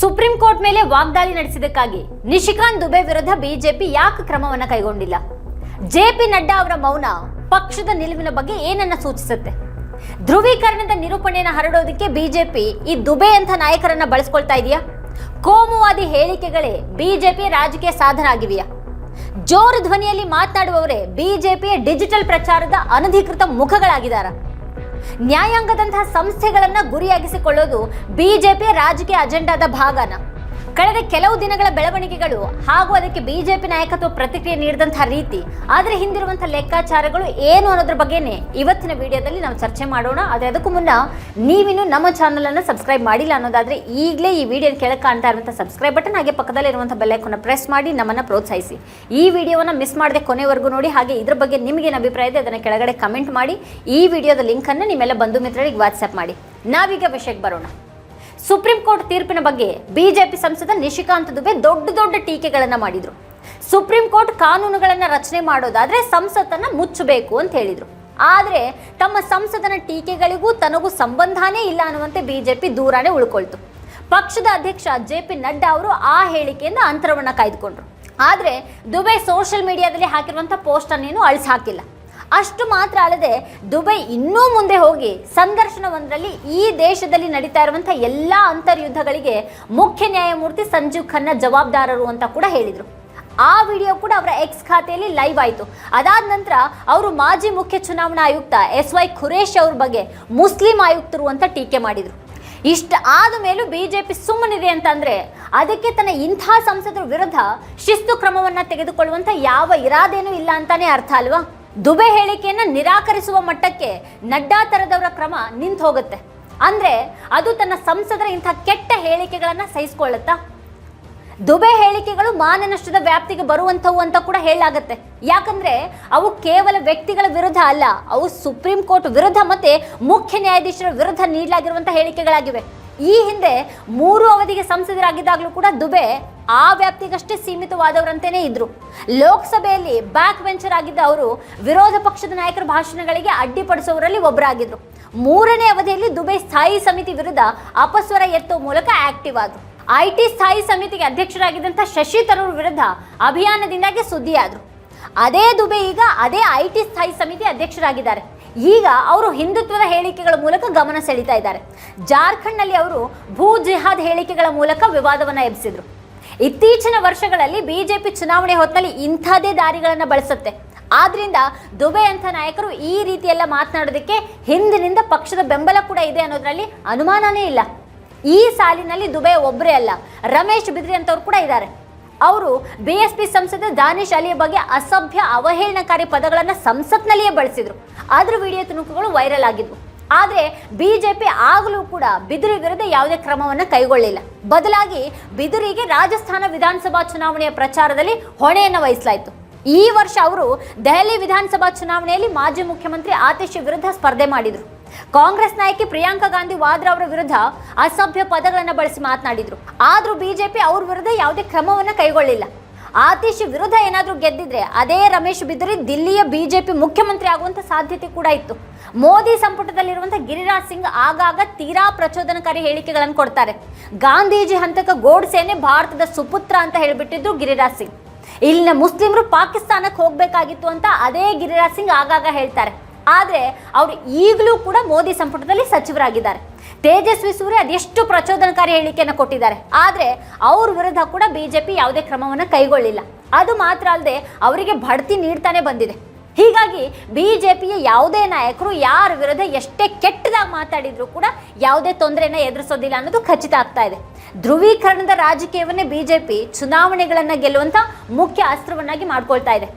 Supreme court ಮೇಲೆ ವಾಗ್ದಾಳಿ ನಡೆಸಿದ್ದಕ್ಕಾಗಿ ನಿಶಿಕಾಂತ್ ದುಬೆ ವಿರುದ್ಧ ಬಿಜೆಪಿ ಯಾಕೆ ಕ್ರಮವನ್ನ ಕೈಗೊಂಡಿಲ್ಲ? ಜೆಪಿ ನಡ್ಡಾ ಅವರ ಮೌನ ಪಕ್ಷದ ನಿಲುವಿನ ಬಗ್ಗೆ ಏನನ್ನ ಸೂಚಿಸುತ್ತೆ? ಧ್ರುವೀಕರಣದ ನಿರೂಪಣೆಯನ್ನು ಹರಡೋದಕ್ಕೆ ಬಿಜೆಪಿ ಈ ದುಬೆ ಅಂತ ನಾಯಕರನ್ನ ಬಳಸ್ಕೊಳ್ತಾ ಇದೆಯಾ? ಕೋಮುವಾದಿ ಹೇಳಿಕೆಗಳೇ ಬಿಜೆಪಿ ರಾಜಕೀಯ ಸಾಧನ ಆಗಿವೆಯಾ ಜೋರು ಧ್ವನಿಯಲ್ಲಿ ಮಾತನಾಡುವವರೇ ಬಿಜೆಪಿಯ ಡಿಜಿಟಲ್ ಪ್ರಚಾರದ ಅನಧಿಕೃತ ಮುಖಗಳಾಗಿದ್ದಾರಾ? ನ್ಯಾಯಾಂಗದಂತಹ ಸಂಸ್ಥೆಗಳನ್ನು ಗುರಿಯಾಗಿಸಿಕೊಳ್ಳೋದು ಬಿಜೆಪಿ ರಾಜಕೀಯ ಅಜೆಂಡಾದ ಭಾಗನ. ಕಳೆದ ಕೆಲವು ದಿನಗಳ ಬೆಳವಣಿಗೆಗಳು ಹಾಗೂ ಅದಕ್ಕೆ ಬಿಜೆಪಿ ನಾಯಕತ್ವ ಪ್ರತಿಕ್ರಿಯೆ ನೀಡಿದಂತಹ ರೀತಿ ಅದರ ಹಿಂದಿರುವಂತಹ ಲೆಕ್ಕಾಚಾರಗಳು ಏನು ಅನ್ನೋದ್ರ ಬಗ್ಗೆನೇ ಇವತ್ತಿನ ವಿಡಿಯೋದಲ್ಲಿ ನಾವು ಚರ್ಚೆ ಮಾಡೋಣ. ಆದರೆ ಅದಕ್ಕೂ ಮುನ್ನ ನೀವಿನ್ನು ನಮ್ಮ ಚಾನಲ್ ಅನ್ನು ಸಬ್ಸ್ಕ್ರೈಬ್ ಮಾಡಿಲ್ಲ ಅನ್ನೋದಾದ್ರೆ ಈಗಲೇ ಈ ವಿಡಿಯೋ ಕೆಳಗೆ ಕಾಣ್ತಾ ಇರುವಂತಹ ಸಬ್ಸ್ಕ್ರೈಬ್ ಬಟನ್, ಹಾಗೆ ಪಕ್ಕದಲ್ಲಿ ಇರುವಂತಹ ಬೆಲ್ಲೈಕನ್ನ ಪ್ರೆಸ್ ಮಾಡಿ ನಮ್ಮನ್ನ ಪ್ರೋತ್ಸಾಹಿಸಿ. ಈ ವಿಡಿಯೋವನ್ನ ಮಿಸ್ ಮಾಡದೆ ಕೊನೆವರೆಗೂ ನೋಡಿ, ಹಾಗೆ ಇದ್ರ ಬಗ್ಗೆ ನಿಮಗೇನು ಅಭಿಪ್ರಾಯ ಇದೆ ಅದನ್ನ ಕೆಳಗಡೆ ಕಮೆಂಟ್ ಮಾಡಿ. ಈ ವಿಡಿಯೋದ ಲಿಂಕ್ ಅನ್ನು ನಿಮ್ಮೆಲ್ಲ ಬಂಧು ಮಿತ್ರರಿಗೆ ವಾಟ್ಸ್ಆಪ್ ಮಾಡಿ. ನಾವೀಗ ವಿಷಯಕ್ಕೆ ಬರೋಣ. ಸುಪ್ರೀಂ ಕೋರ್ಟ್ ತೀರ್ಪಿನ ಬಗ್ಗೆ ಬಿಜೆಪಿ ಸಂಸದ ನಿಶಿಕಾಂತ್ ದುಬೆ ದೊಡ್ಡ ದೊಡ್ಡ ಟೀಕೆಗಳನ್ನ ಮಾಡಿದ್ರು. ಸುಪ್ರೀಂ ಕೋರ್ಟ್ ಕಾನೂನುಗಳನ್ನ ರಚನೆ ಮಾಡೋದಾದ್ರೆ ಸಂಸತ್ತನ್ನ ಮುಚ್ಚಬೇಕು ಅಂತ ಹೇಳಿದ್ರು. ಆದ್ರೆ ತಮ್ಮ ಸಂಸದನ ಟೀಕೆಗಳಿಗೂ ತನಗೂ ಸಂಬಂಧನೇ ಇಲ್ಲ ಅನ್ನುವಂತೆ ಬಿಜೆಪಿ ದೂರಾನೇ ಉಳ್ಕೊಳ್ತು. ಪಕ್ಷದ ಅಧ್ಯಕ್ಷ ಜೆ ಪಿ ನಡ್ಡಾ ಅವರು ಆ ಹೇಳಿಕೆಯಿಂದ ಅಂತರವನ್ನ ಕಾಯ್ದುಕೊಂಡ್ರು. ಆದ್ರೆ ದುಬೈ ಸೋಷಿಯಲ್ ಮೀಡಿಯಾದಲ್ಲಿ ಹಾಕಿರುವಂತ ಪೋಸ್ಟ್ ಅನ್ನೇನು ಅಳಿಸಿ ಹಾಕಿಲ್ಲ. ಅಷ್ಟು ಮಾತ್ರ ಅಲ್ಲದೆ ದುಬೈ ಇನ್ನೂ ಮುಂದೆ ಹೋಗಿ ಸಂದರ್ಶನವೊಂದರಲ್ಲಿ ಈ ದೇಶದಲ್ಲಿ ನಡೀತಾ ಇರುವಂಥ ಎಲ್ಲ ಅಂತರ್ಯುದ್ಧಗಳಿಗೆ ಮುಖ್ಯ ನ್ಯಾಯಮೂರ್ತಿ ಸಂಜೀವ್ ಖನ್ನಾ ಜವಾಬ್ದಾರರು ಅಂತ ಕೂಡ ಹೇಳಿದರು. ಆ ವಿಡಿಯೋ ಕೂಡ ಅವರ ಎಕ್ಸ್ ಖಾತೆಯಲ್ಲಿ ಲೈವ್ ಆಯಿತು. ಅದಾದ ನಂತರ ಅವರು ಮಾಜಿ ಮುಖ್ಯ ಚುನಾವಣಾ ಆಯುಕ್ತ ಎಸ್ ವೈ ಖುರೇಶ್ ಅವ್ರ ಬಗ್ಗೆ ಮುಸ್ಲಿಂ ಆಯುಕ್ತರು ಅಂತ ಟೀಕೆ ಮಾಡಿದರು. ಇಷ್ಟ ಆದ ಮೇಲೂ ಬಿ ಜೆ ಪಿ ಸುಮ್ಮನಿದೆ ಅಂತಂದರೆ ಅದಕ್ಕೆ ತನ್ನ ಇಂಥ ಸಂಸದರ ವಿರುದ್ಧ ಶಿಸ್ತು ಕ್ರಮವನ್ನು ತೆಗೆದುಕೊಳ್ಳುವಂಥ ಯಾವ ಇರಾದೇನೂ ಇಲ್ಲ ಅಂತಲೇ ಅರ್ಥ ಅಲ್ವಾ? ದುಬೆ ಹೇಳಿಕೆಯನ್ನು ನಿರಾಕರಿಸುವ ಮಟ್ಟಕ್ಕೆ ನಡ್ಡಾ ತರದವರ ಕ್ರಮ ನಿಂತು ಹೋಗುತ್ತೆ. ಅಂದರೆ ಅದು ತನ್ನ ಸಂಸದರ ಇಂಥ ಕೆಟ್ಟ ಹೇಳಿಕೆಗಳನ್ನು ಸಹಿಸಿಕೊಳ್ಳುತ್ತಾ? ದುಬೆ ಹೇಳಿಕೆಗಳು ಮಾನನಷ್ಟದ ವ್ಯಾಪ್ತಿಗೆ ಬರುವಂಥವು ಅಂತ ಕೂಡ ಹೇಳಲಾಗತ್ತೆ. ಯಾಕಂದ್ರೆ ಅವು ಕೇವಲ ವ್ಯಕ್ತಿಗಳ ವಿರುದ್ಧ ಅಲ್ಲ, ಅವು ಸುಪ್ರೀಂ ಕೋರ್ಟ್ ವಿರುದ್ಧ ಮತ್ತೆ ಮುಖ್ಯ ನ್ಯಾಯಾಧೀಶರ ವಿರುದ್ಧ ನೀಡಲಾಗಿರುವಂತಹ ಹೇಳಿಕೆಗಳಾಗಿವೆ. ಈ ಹಿಂದೆ ಮೂರು ಅವಧಿಗೆ ಸಂಸದರಾಗಿದ್ದಾಗಲೂ ಕೂಡ ದುಬೆ ಆ ವ್ಯಾಪ್ತಿಗಷ್ಟೇ ಸೀಮಿತವಾದವರಂತೆಯೇ ಇದ್ರು. ಲೋಕಸಭೆಯಲ್ಲಿ ಬ್ಯಾಕ್ ವೆಂಚರ್ ಆಗಿದ್ದ ಅವರು ವಿರೋಧ ಪಕ್ಷದ ನಾಯಕರ ಭಾಷಣಗಳಿಗೆ ಅಡ್ಡಿಪಡಿಸುವವರಲ್ಲಿ ಒಬ್ಬರಾಗಿದ್ರು ಮೂರನೇ ಅವಧಿಯಲ್ಲಿ ದುಬೈ ಸ್ಥಾಯಿ ಸಮಿತಿ ವಿರುದ್ಧ ಅಪಸ್ವರ ಎತ್ತುವ ಮೂಲಕ ಆಕ್ಟಿವ್ ಆದ್ರು. ಐಟಿ ಸ್ಥಾಯಿ ಸಮಿತಿಗೆ ಅಧ್ಯಕ್ಷರಾಗಿದ್ದಂಥ ಶಶಿ ತರೂರ್ ವಿರುದ್ಧ ಅಭಿಯಾನದಿಂದಾಗಿ ಸುದ್ದಿಯಾದ್ರು. ಅದೇ ದುಬೆ ಈಗ ಅದೇ ಐ ಟಿ ಸ್ಥಾಯಿ ಸಮಿತಿ ಅಧ್ಯಕ್ಷರಾಗಿದ್ದಾರೆ. ಈಗ ಅವರು ಹಿಂದುತ್ವದ ಹೇಳಿಕೆಗಳ ಮೂಲಕ ಗಮನ ಸೆಳೀತಾ ಇದ್ದಾರೆ. ಜಾರ್ಖಂಡ್ನಲ್ಲಿ ಅವರು ಭೂ ಜಿಹಾದ್ ಹೇಳಿಕೆಗಳ ಮೂಲಕ ವಿವಾದವನ್ನ ಎಬ್ಸಿದ್ರು. ಇತ್ತೀಚಿನ ವರ್ಷಗಳಲ್ಲಿ ಬಿಜೆಪಿ ಚುನಾವಣೆ ಹೊತ್ತಲ್ಲಿ ಇಂಥದೇ ದಾರಿಗಳನ್ನು ಬಳಸುತ್ತೆ. ಆದ್ರಿಂದ ದುಬೆ ಅಂತ ನಾಯಕರು ಈ ರೀತಿಯೆಲ್ಲ ಮಾತನಾಡೋದಕ್ಕೆ ಹಿಂದಿನಿಂದ ಪಕ್ಷದ ಬೆಂಬಲ ಕೂಡ ಇದೆ ಅನ್ನೋದರಲ್ಲಿ ಅನುಮಾನನೇ ಇಲ್ಲ. ಈ ಸಾಲಿನಲ್ಲಿ ದುಬೆ ಒಬ್ಬರೇ ಅಲ್ಲ, ರಮೇಶ್ ಬಿದ್ರಿ ಅಂತವ್ರು ಕೂಡ ಇದ್ದಾರೆ. ಅವರು ಬಿ ಎಸ್ ಪಿ ಸಂಸದ ದಾನಿಶ್ ಅಲಿಯ ಬಗ್ಗೆ ಅಸಭ್ಯ, ಅವಹೇಳನಕಾರಿ ಪದಗಳನ್ನು ಸಂಸತ್ನಲ್ಲಿಯೇ ಬಳಸಿದ್ರು. ಅದ್ರ ವಿಡಿಯೋ ತುಣುಕುಗಳು ವೈರಲ್ ಆಗಿದ್ವು. ಆದರೆ ಬಿಜೆಪಿ ಆಗಲೂ ಕೂಡ ಬಿದುರಿ ವಿರುದ್ಧ ಯಾವುದೇ ಕ್ರಮವನ್ನು ಕೈಗೊಳ್ಳಿಲ್ಲ. ಬದಲಾಗಿ ಬಿದಿರಿಗೆ ರಾಜಸ್ಥಾನ ವಿಧಾನಸಭಾ ಚುನಾವಣೆಯ ಪ್ರಚಾರದಲ್ಲಿ ಹೊಣೆಯನ್ನು ವಹಿಸಲಾಯಿತು. ಈ ವರ್ಷ ಅವರು ದೆಹಲಿ ವಿಧಾನಸಭಾ ಚುನಾವಣೆಯಲ್ಲಿ ಮಾಜಿ ಮುಖ್ಯಮಂತ್ರಿ ಆತಿಶ್ ವಿರುದ್ಧ ಸ್ಪರ್ಧೆ ಮಾಡಿದರು. ಕಾಂಗ್ರೆಸ್ ನಾಯಕಿ ಪ್ರಿಯಾಂಕಾ ಗಾಂಧಿ ವಾದ್ರಾ ಅವರ ವಿರುದ್ಧ ಅಸಭ್ಯ ಪದಗಳನ್ನು ಬಳಸಿ ಮಾತನಾಡಿದ್ರು. ಆದ್ರೂ ಬಿಜೆಪಿ ಅವ್ರ ವಿರುದ್ಧ ಯಾವುದೇ ಕ್ರಮವನ್ನ ಕೈಗೊಳ್ಳಿಲ್ಲ. ಆತೀಶ್ ವಿರುದ್ಧ ಏನಾದರೂ ಗೆದ್ದಿದ್ರೆ ಅದೇ ರಮೇಶ್ ಬಿದ್ರಿ ದಿಲ್ಲಿಯ ಬಿಜೆಪಿ ಮುಖ್ಯಮಂತ್ರಿ ಆಗುವಂತ ಸಾಧ್ಯತೆ ಕೂಡ ಇತ್ತು. ಮೋದಿ ಸಂಪುಟದಲ್ಲಿರುವಂಥ ಗಿರಿರಾಜ್ ಸಿಂಗ್ ಆಗಾಗ ತೀರಾ ಪ್ರಚೋದನಕಾರಿ ಹೇಳಿಕೆಗಳನ್ನು ಕೊಡ್ತಾರೆ. ಗಾಂಧೀಜಿ ಹಂತಕ ಗೋಡ್ಸೇನೆ ಭಾರತದ ಸುಪುತ್ರ ಅಂತ ಹೇಳಿಬಿಟ್ಟಿದ್ರು ಗಿರಿರಾಜ್ ಸಿಂಗ್. ಇಲ್ಲಿನ ಮುಸ್ಲಿಮರು ಪಾಕಿಸ್ತಾನಕ್ಕೆ ಹೋಗ್ಬೇಕಾಗಿತ್ತು ಅಂತ ಅದೇ ಗಿರಿರಾಜ್ ಸಿಂಗ್ ಆಗಾಗ ಹೇಳ್ತಾರೆ. ಆದ್ರೆ ಅವರು ಈಗಲೂ ಕೂಡ ಮೋದಿ ಸಂಪುಟದಲ್ಲಿ ಸಚಿವರಾಗಿದ್ದಾರೆ. ತೇಜಸ್ವಿ ಸೂರ್ಯ ಅದೆಷ್ಟು ಪ್ರಚೋದನಕಾರಿ ಹೇಳಿಕೆಯನ್ನು ಕೊಟ್ಟಿದ್ದಾರೆ. ಆದರೆ ಅವ್ರ ವಿರುದ್ಧ ಕೂಡ ಬಿ ಜೆ ಪಿ ಯಾವುದೇ ಕ್ರಮವನ್ನು ಕೈಗೊಳ್ಳಿಲ್ಲ. ಅದು ಮಾತ್ರ ಅಲ್ಲದೆ ಅವರಿಗೆ ಬಡ್ತಿ ನೀಡ್ತಾನೆ ಬಂದಿದೆ. ಹೀಗಾಗಿ ಬಿ ಜೆ ಪಿಯ ಯಾವುದೇ ನಾಯಕರು ಯಾರ ವಿರುದ್ಧ ಎಷ್ಟೇ ಕೆಟ್ಟದಾಗಿ ಮಾತಾಡಿದರೂ ಕೂಡ ಯಾವುದೇ ತೊಂದರೆಯನ್ನು ಎದುರಿಸೋದಿಲ್ಲ ಅನ್ನೋದು ಖಚಿತ ಆಗ್ತಾ ಇದೆ. ಧ್ರುವೀಕರಣದ ರಾಜಕೀಯವನ್ನೇ ಬಿ ಜೆ ಪಿ ಚುನಾವಣೆಗಳನ್ನು ಗೆಲ್ಲುವಂಥ ಮುಖ್ಯ ಅಸ್ತ್ರವನ್ನಾಗಿ ಮಾಡ್ಕೊಳ್ತಾ ಇದೆ.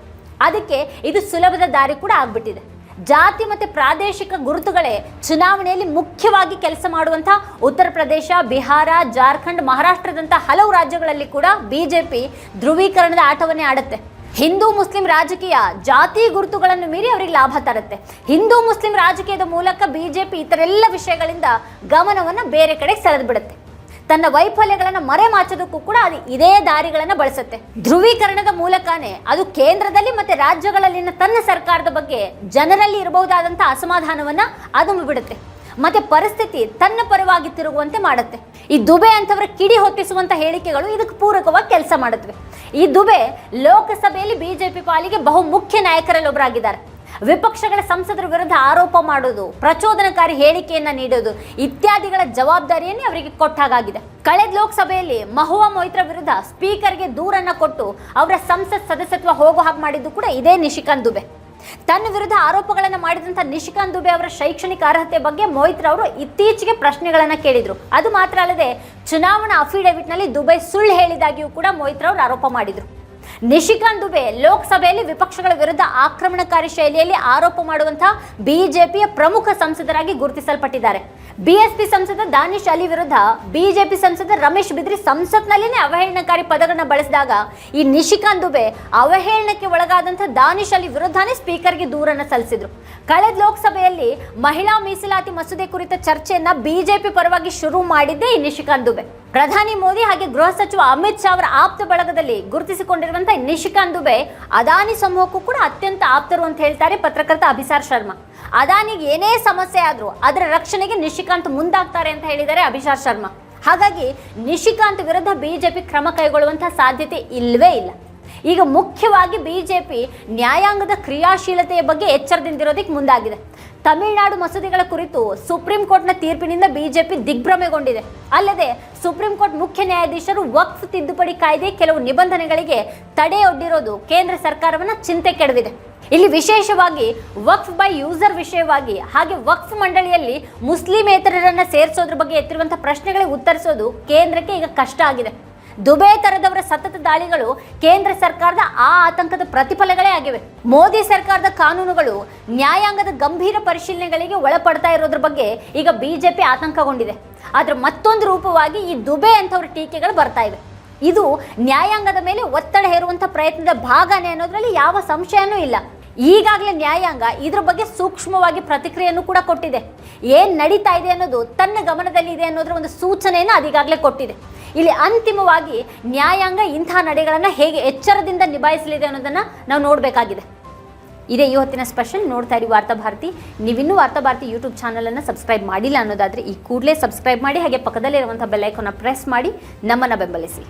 ಅದಕ್ಕೆ ಇದು ಸುಲಭದ ದಾರಿ ಕೂಡ ಆಗ್ಬಿಟ್ಟಿದೆ. ಜಾತಿ ಮತ್ತು ಪ್ರಾದೇಶಿಕ ಗುರುತುಗಳೇ ಚುನಾವಣೆಯಲ್ಲಿ ಮುಖ್ಯವಾಗಿ ಕೆಲಸ ಮಾಡುವಂಥ ಉತ್ತರ ಪ್ರದೇಶ, ಬಿಹಾರ, ಜಾರ್ಖಂಡ್, ಮಹಾರಾಷ್ಟ್ರದಂಥ ಹಲವು ರಾಜ್ಯಗಳಲ್ಲಿ ಕೂಡ ಬಿಜೆಪಿ ಧ್ರುವೀಕರಣದ ಆಟವನ್ನೇ ಆಡುತ್ತೆ. ಹಿಂದೂ, ಮುಸ್ಲಿಂ ರಾಜಕೀಯ ಜಾತಿ ಗುರುತುಗಳನ್ನು ಮೀರಿ ಅವರಿಗೆ ಲಾಭ ತರುತ್ತೆ. ಹಿಂದೂ, ಮುಸ್ಲಿಂ ರಾಜಕೀಯದ ಮೂಲಕ ಬಿಜೆಪಿ ಇತರೆಲ್ಲ ವಿಷಯಗಳಿಂದ ಗಮನವನ್ನು ಬೇರೆ ಕಡೆ ಸೆಳೆದು ಬಿಡುತ್ತೆ. ತನ್ನ ವೈಫಲ್ಯಗಳನ್ನು ಮರೆಮಾಚೋದಕ್ಕೂ ಕೂಡ ಅದು ಇದೇ ದಾರಿಗಳನ್ನು ಬಳಸುತ್ತೆ. ಧ್ರುವೀಕರಣದ ಮೂಲಕನೇ ಅದು ಕೇಂದ್ರದಲ್ಲಿ ಮತ್ತೆ ರಾಜ್ಯಗಳಲ್ಲಿನ ತನ್ನ ಸರ್ಕಾರದ ಬಗ್ಗೆ ಜನರಲ್ಲಿ ಇರಬಹುದಾದಂಥ ಅಸಮಾಧಾನವನ್ನ ಅದು ಬಿಡುತ್ತೆ ಮತ್ತೆ ಪರಿಸ್ಥಿತಿ ತನ್ನ ಪರವಾಗಿ ತಿರುಗುವಂತೆ ಮಾಡುತ್ತೆ. ಈ ದುಬೆ ಅಂತವರ ಕಿಡಿ ಹೊತ್ತಿಸುವಂತ ಹೇಳಿಕೆಗಳು ಇದಕ್ಕೆ ಪೂರಕವಾಗಿ ಕೆಲಸ ಮಾಡುತ್ತವೆ. ಈ ದುಬೆ ಲೋಕಸಭೆಯಲ್ಲಿ ಬಿಜೆಪಿ ಪಾಲಿಗೆ ಬಹು ಮುಖ್ಯ ನಾಯಕರಲ್ಲಿ ಒಬ್ಬರಾಗಿದ್ದಾರೆ ವಿಪಕ್ಷಗಳ ಸಂಸದರ ವಿರುದ್ಧ ಆರೋಪ ಮಾಡೋದು ಪ್ರಚೋದನಕಾರಿ ಹೇಳಿಕೆಯನ್ನ ನೀಡೋದು ಇತ್ಯಾದಿಗಳ ಜವಾಬ್ದಾರಿಯನ್ನೇ ಅವರಿಗೆ ಕೊಟ್ಟಾಗಿದೆ ಕಳೆದ ಲೋಕಸಭೆಯಲ್ಲಿ ಮಹುವಾ ಮೊಯ್ತ್ರ ವಿರುದ್ಧ ಸ್ಪೀಕರ್ಗೆ ದೂರನ್ನ ಕೊಟ್ಟು ಅವರ ಸಂಸತ್ ಸದಸ್ಯತ್ವ ಹೋಗೋ ಹಾಗೆ ಮಾಡಿದ್ದು ಕೂಡ ಇದೇ ನಿಶಿಕಾಂತ್ ದುಬೆ. ತನ್ನ ವಿರುದ್ಧ ಆರೋಪಗಳನ್ನು ಮಾಡಿದಂಥ ನಿಶಿಕಾಂತ್ ದುಬೆ ಅವರ ಶೈಕ್ಷಣಿಕ ಅರ್ಹತೆ ಬಗ್ಗೆ ಮೊಯ್ತ್ರ ಅವರು ಇತ್ತೀಚೆಗೆ ಪ್ರಶ್ನೆಗಳನ್ನ ಕೇಳಿದ್ರು. ಅದು ಮಾತ್ರ ಅಲ್ಲದೆ, ಚುನಾವಣಾ ಅಫಿಡವಿಟ್ನಲ್ಲಿ ದುಬೈ ಸುಳ್ಳು ಹೇಳಿದಾಗಿಯೂ ಕೂಡ ಮೊಯ್ತ್ರ ಅವರು ಆರೋಪ ಮಾಡಿದ್ರು. ನಿಶಿಕಾಂತ್ ದುಬೆ ಲೋಕಸಭೆಯಲ್ಲಿ ವಿಪಕ್ಷಗಳ ವಿರುದ್ಧ ಆಕ್ರಮಣಕಾರಿ ಶೈಲಿಯಲ್ಲಿ ಆರೋಪ ಮಾಡುವಂತಹ ಬಿಜೆಪಿಯ ಪ್ರಮುಖ ಸಂಸದರಾಗಿ ಗುರುತಿಸಲ್ಪಟ್ಟಿದ್ದಾರೆ. ಬಿಎಸ್ಪಿ ಸಂಸದ ದಾನಿಶ್ ಅಲಿ ವಿರುದ್ಧ ಬಿಜೆಪಿ ಸಂಸದ ರಮೇಶ್ ಬಿದ್ರಿ ಸಂಸತ್ನಲ್ಲಿನೇ ಅವಹೇಳನಕಾರಿ ಪದಗಳನ್ನು ಬಳಸಿದಾಗ ಈ ನಿಶಿಕಾಂತ್ ದುಬೆ ಅವಹೇಳನಕ್ಕೆ ಒಳಗಾದಂತಹ ದಾನಿಶ್ ಅಲಿ ವಿರುದ್ಧನೇ ಸ್ಪೀಕರ್ಗೆ ದೂರನ್ನ ಸಲ್ಲಿಸಿದ್ರು. ಕಳೆದ ಲೋಕಸಭೆಯಲ್ಲಿ ಮಹಿಳಾ ಮೀಸಲಾತಿ ಮಸೂದೆ ಕುರಿತ ಚರ್ಚೆಯನ್ನ ಬಿಜೆಪಿ ಪರವಾಗಿ ಶುರು ಮಾಡಿದ್ದೇ ಈ ನಿಶಿಕಾಂತ್ ದುಬೆ. ಪ್ರಧಾನಿ ಮೋದಿ ಹಾಗೆ ಗೃಹ ಸಚಿವ ಅಮಿತ್ ಶಾ ಅವರ ಆಪ್ತ ಬಳಗದಲ್ಲಿ ಗುರುತಿಸಿಕೊಂಡಿರುವಂತಹ ನಿಶಿಕಾಂತ್ ದುಬೆ ಅದಾನಿ ಸಮೂಹಕ್ಕೂ ಕೂಡ ಅತ್ಯಂತ ಆಪ್ತರು ಅಂತ ಹೇಳ್ತಾರೆ ಪತ್ರಕರ್ತ ಅಭಿಸಾರ್ ಶರ್ಮಾ. ಅದಾನಿಗೆ ಏನೇ ಸಮಸ್ಯೆ ಆದರೂ ಅದರ ರಕ್ಷಣೆಗೆ ನಿಶಿಕಾಂತ್ ಮುಂದಾಗ್ತಾರೆ ಅಂತ ಹೇಳಿದ್ದಾರೆ ಅಭಿಸಾರ್ ಶರ್ಮಾ. ಹಾಗಾಗಿ ನಿಶಿಕಾಂತ್ ವಿರುದ್ಧ ಬಿಜೆಪಿ ಕ್ರಮ ಕೈಗೊಳ್ಳುವಂತಹ ಸಾಧ್ಯತೆ ಇಲ್ಲವೇ ಇಲ್ಲ. ಈಗ ಮುಖ್ಯವಾಗಿ ಬಿಜೆಪಿ ನ್ಯಾಯಾಂಗದ ಕ್ರಿಯಾಶೀಲತೆಯ ಬಗ್ಗೆ ಎಚ್ಚರದಿಂದಿರೋದಕ್ಕೆ ಮುಂದಾಗಿದೆ. ತಮಿಳುನಾಡು ಮಸೂದೆಗಳ ಕುರಿತು ಸುಪ್ರೀಂ ಕೋರ್ಟ್ನ ತೀರ್ಪಿನಿಂದ ಬಿಜೆಪಿ ದಿಗ್ಭ್ರಮೆಗೊಂಡಿದೆ. ಅಲ್ಲದೆ ಸುಪ್ರೀಂ ಕೋರ್ಟ್ ಮುಖ್ಯ ನ್ಯಾಯಾಧೀಶರು ವಕ್ಫ್ ತಿದ್ದುಪಡಿ ಕಾಯ್ದೆ ಕೆಲವು ನಿಬಂಧನೆಗಳಿಗೆ ತಡೆಯೊಡ್ಡಿರೋದು ಕೇಂದ್ರ ಸರ್ಕಾರವನ್ನ ಚಿಂತೆ ಕೆಡವಿದೆ. ಇಲ್ಲಿ ವಿಶೇಷವಾಗಿ ವಕ್ಫ್ ಬೈ ಯೂಸರ್ ವಿಷಯವಾಗಿ ಹಾಗೆ ವಕ್ಫ್ ಮಂಡಳಿಯಲ್ಲಿ ಮುಸ್ಲಿಮೇತರರನ್ನು ಸೇರಿಸೋದ್ರ ಬಗ್ಗೆ ಎತ್ತಿರುವಂಥ ಪ್ರಶ್ನೆಗಳಿಗೆ ಉತ್ತರಿಸೋದು ಕೇಂದ್ರಕ್ಕೆ ಈಗ ಕಷ್ಟ ಆಗಿದೆ. ದುಬೈ ತರದವರ ಸತತ ದಾಳಿಗಳು ಕೇಂದ್ರ ಸರ್ಕಾರದ ಆ ಆತಂಕದ ಪ್ರತಿಫಲಗಳೇ ಆಗಿವೆ. ಮೋದಿ ಸರ್ಕಾರದ ಕಾನೂನುಗಳು ನ್ಯಾಯಾಂಗದ ಗಂಭೀರ ಪರಿಶೀಲನೆಗಳಿಗೆ ಒಳಪಡ್ತಾ ಇರೋದ್ರ ಬಗ್ಗೆ ಈಗ ಬಿಜೆಪಿ ಆತಂಕಗೊಂಡಿದೆ. ಆದ್ರೆ ಮತ್ತೊಂದು ರೂಪವಾಗಿ ಈ ದುಬೆ ಅಂತವ್ರ ಟೀಕೆಗಳು ಬರ್ತಾ ಇವೆ. ಇದು ನ್ಯಾಯಾಂಗದ ಮೇಲೆ ಒತ್ತಡ ಹೇರುವಂತ ಪ್ರಯತ್ನದ ಭಾಗನೇ ಅನ್ನೋದ್ರಲ್ಲಿ ಯಾವ ಸಂಶಯನೂ ಇಲ್ಲ. ಈಗಾಗಲೇ ನ್ಯಾಯಾಂಗ ಇದ್ರ ಬಗ್ಗೆ ಸೂಕ್ಷ್ಮವಾಗಿ ಪ್ರತಿಕ್ರಿಯೆಯನ್ನು ಕೂಡ ಕೊಟ್ಟಿದೆ. ಏನ್ ನಡೀತಾ ಇದೆ ಅನ್ನೋದು ತನ್ನ ಗಮನದಲ್ಲಿ ಇದೆ ಅನ್ನೋದ್ರ ಒಂದು ಸೂಚನೆಯನ್ನು ಅದೀಗಾಗಲೇ ಕೊಟ್ಟಿದೆ. ಇಲ್ಲಿ ಅಂತಿಮವಾಗಿ ನ್ಯಾಯಾಂಗ ಇಂತಹ ನಡೆಗಳನ್ನು ಹೇಗೆ ಎಚ್ಚರದಿಂದ ನಿಭಾಯಿಸಲಿದೆ ಅನ್ನೋದನ್ನ ನಾವು ನೋಡಬೇಕಾಗಿದೆ. ಇದೇ ಈ ಹೊತ್ತಿನ ಸ್ಪೆಷಲ್ ನೋಡ್ತಾ ಇರಿ ವಾರ್ತಾ ಭಾರತಿ. ನೀವಿನ್ನೂ ವಾರ್ತಾ ಭಾರತಿ ಯೂಟ್ಯೂಬ್ ಚಾನಲನ್ನು ಸಬ್ಸ್ಕ್ರೈಬ್ ಮಾಡಿಲ್ಲ ಅನ್ನೋದಾದರೆ ಈ ಕೂಡಲೇ ಸಬ್ಸ್ಕ್ರೈಬ್ ಮಾಡಿ ಹಾಗೆ ಪಕ್ಕದಲ್ಲಿರುವಂಥ ಬೆಲ್ಲೈಕನ್ನ ಪ್ರೆಸ್ ಮಾಡಿ ನಮ್ಮನ್ನು ಬೆಂಬಲಿಸಿ.